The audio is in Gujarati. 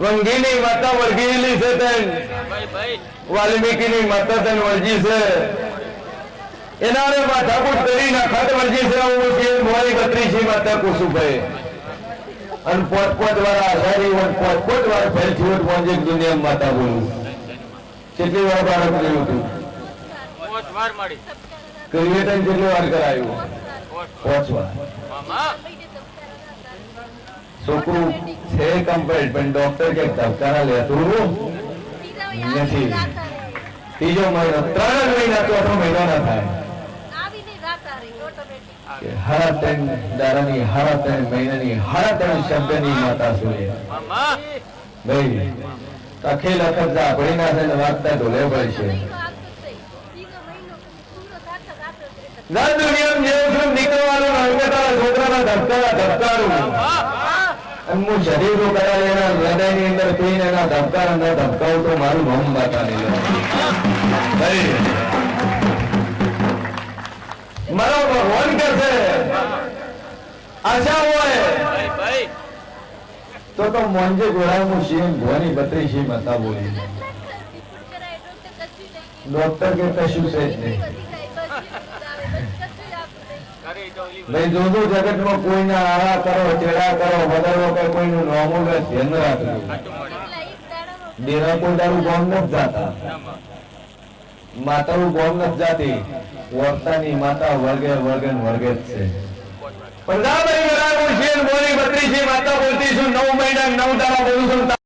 વંગીની માતા વળગેલી છે તેન વાલ્મીકીની માતા તેન વળગી છે. એના માથા માથાકૂટ કરી નાખત વળગી છે. હું છે. મોરી બત્રીસી માતા કુસુભાઈ અને પોત પોત વાળા આધારી અને પોત પોત વાળા ફેલ થયું પહોંચે દુનિયા માતા બોલું. કેટલી વાર બાળક રહ્યું હતું? કહીએ વાર મળી. કેટલી વાર કરાયું? પોચ વાર. છોકરું છે કમ્પ્લેટ પણ ડોક્ટર કે ધબકારા લેતું નથી. ત્રીજો મહિનો ત્રણ મહિના ચોથો મહિનો ના થાય. હાડા ત્રણ દાડાની હાડા ત્રણ મહિનાની હાડા ત્રણ શબ્દની માતા સૂર્ય ભાઈ અખિલ અખત ઝાપડી ના થઈને વાગતા ઢોલે પડશે. ના જેવું નીકળવાનું છોકરાના ધબકારા ધબકારું હું શરીરો કરાય એના હૃદયની અંદર પીને એના ધબકા અંદર ધબકાવું તો મારું મમ બાટાની લે મારો ભગવાન કરશે આશા હોય. ભાઈ ભાઈ. તો તો મોંજે ગોળાનું સિંહ ભવાની બત્રી સિંહ હતા બોલી. ડોક્ટર કે કશું છે? જ નહીં ભાઈ જોજો જગતમાં કોઈના આરા કરો, ચેડા કરો, વધારો કે કોઈનું નોમું કે ધ્યાન રાખજો દેરા કોઈ દારૂ ગોમ નથી જાતા. માતાનું ગોમ નથી જાતી. વર્તાની માતા વર્ગે ને વર્ગે છે. પ્રધાનમંત્રી નરેન્દ્ર પંજાબી